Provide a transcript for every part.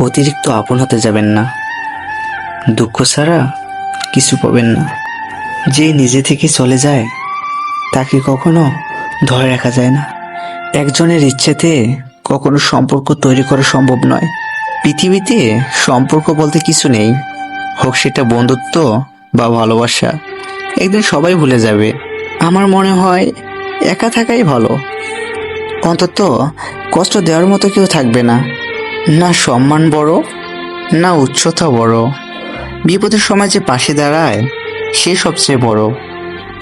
অতিরিক্ত আপন হতে যাবেন না। দুঃখ ছাড়া কিছু পাবেন না। যে নিজে থেকে চলে যায়, তাকে কখনো ধরে রাখা যায় না। একজনের ইচ্ছেতে কখনো সম্পর্ক তৈরি করা সম্ভব নয়। পৃথিবীতে সম্পর্ক বলতে কিছু নেই। হোক সেটা বন্ধুত্ব বা ভালোবাসা, একদিন সবাই ভুলে যাবে। আমার মনে হয় একা থাকাই ভালো। অন্তত কষ্ট দেওয়ার মতো কেউ থাকবে না। না সম্মান বড়, না উচ্চতা বড়। বিপদের সময় যে পাশে দাঁড়ায়, সে সবচেয়ে বড়।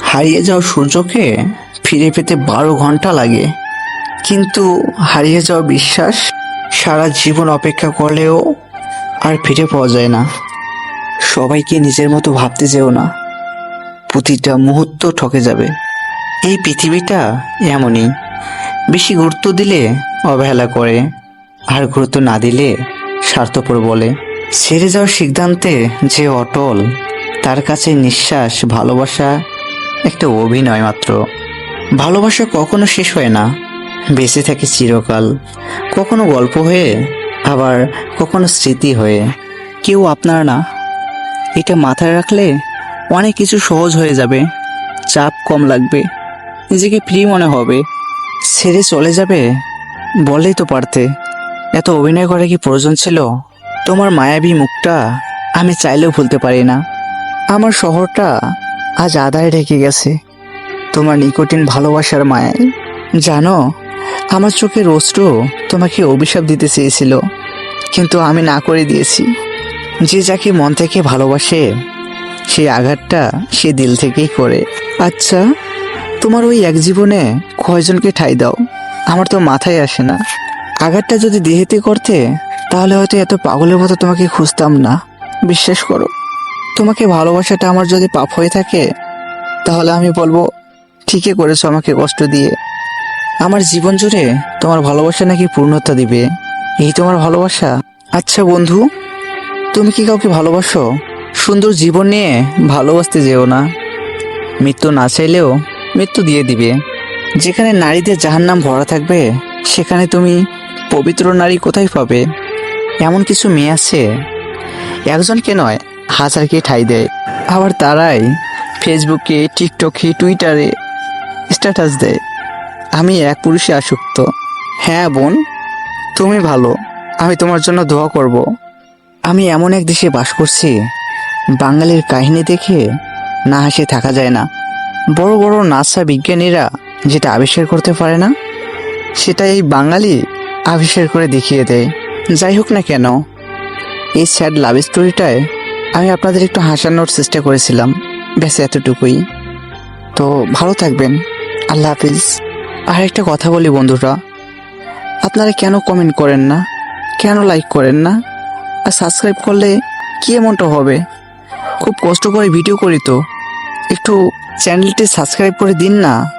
হারিয়ে যাওয়া সূর্যকে ফিরে পেতে বারো ঘণ্টা লাগে। কিন্তু হারিয়ে যাওয়া বিশ্বাস সারা জীবন অপেক্ষা করলেও আর ফিরে পাওয়া যায় না। সবাইকে নিজের মতো ভাবতে যেও না। প্রতিটা মুহূর্ত ঠকে যাবে। এই পৃথিবীটা এমনই। বেশি গুরুত্ব দিলে অবহেলা করে। আর গুরুত্ব না দিলে স্বার্থপর বলে। ছেড়ে যাওয়ার সিদ্ধান্তে যে অটল, তার কাছে নিঃশ্বাস, ভালোবাসা একটা অভিনয় মাত্র। ভালোবাসা কখনো শেষ হয় না। বেঁচে থাকে চিরকাল। কখনো গল্প হয়ে, আবার কখনো স্মৃতি হয়ে। কেউ আপনার না। এটা মাথায় রাখলে অনেক কিছু সহজ হয়ে যাবে। চাপ কম লাগবে। নিজেকে ফ্রি মনে হবে। ছেড়ে চলে যাবে বলেই তো পারতে। এত অভিনয় করা কি প্রয়োজন ছিল? তোমার মায়াবী মুখটা আমি চাইলেও ভুলতে পারি না। আমার শহরটা আজ আদায় ঢেকে গেছে। তোমার নিকটিন ভালোবাসার মায়ায়। জানো, আমার চোখের অশ্রু তোমাকে অভিশাপ দিতে চেয়েছিল, কিন্তু আমি না করে দিয়েছি। যে যাকে মন থেকে ভালোবাসে, সেই আঘাতটা সে দিল থেকেই করে। আচ্ছা তোমার ওই এক জীবনে কয়জনকে ঠাই দাও? আমার তো মাথায় আসে না। আঘাতটা যদি দেহেতে করতে, তাহলে হয়তো এত পাগলের মতো তোমাকে খুঁজতাম না। বিশ্বাস করো, তোমাকে ভালোবাসাটা আমার যদি পাপ হয়ে থাকে, তাহলে আমি বলব, ঠিকই করেছ আমাকে কষ্ট দিয়ে। আমার জীবন জুড়ে তোমার ভালোবাসা নাকি পূর্ণতা দিবে? এই তোমার ভালোবাসা? আচ্ছা বন্ধু, তুমি কি কাউকে ভালোবাসো? সুন্দর জীবন নিয়ে ভালোবাসতে যেও না। মৃত্যু না চাইলেও মৃত্যু দিয়ে দিবে। যেখানে নারীদের জাহান্নাম ভরা থাকবে, সেখানে তুমি পবিত্র নারী কোথায় পাবে? এমন কিছু মেয়ে আছে? একজনকে নয়, হাজারকে ঠাই দেয়। আবার তারাই ফেসবুকে, টিকটকে, টুইটারে স্ট্যাটাস দেয়। আমি এক পুরুষে আসক্ত। হ্যাঁ বোন, তুমি ভালো। আমি তোমার জন্য দোয়া করব। আমি এমন এক দেশে বাস করছি, বাঙালির কাহিনী দেখে না হাসি থাকা যায় না। বড় বড় নাসা বিজ্ঞানীরা যেটা আবিষ্কার করতে পারে না সেটা এই বাঙালি আবিষ্কার করে দেখিয়ে দেয়। যাই হোক না কেন, এই স্যাড লাভ স্টোরিটায় আমি আপনাদের একটু হাসানোর চেষ্টা করেছিলাম, ব্যাস এতটুকুই। তো ভালো থাকবেন, আল্লাহ হাফিজ। আর একটা কথা বলি বন্ধুরা, আপনারা কেন কমেন্ট করেন না? কেন লাইক করেন না? আর সাবস্ক্রাইব করলে কি এমনটা হবে? খুব কষ্ট করে ভিডিও করি তো। একটু চ্যানেলটি সাবস্ক্রাইব করে দিন না।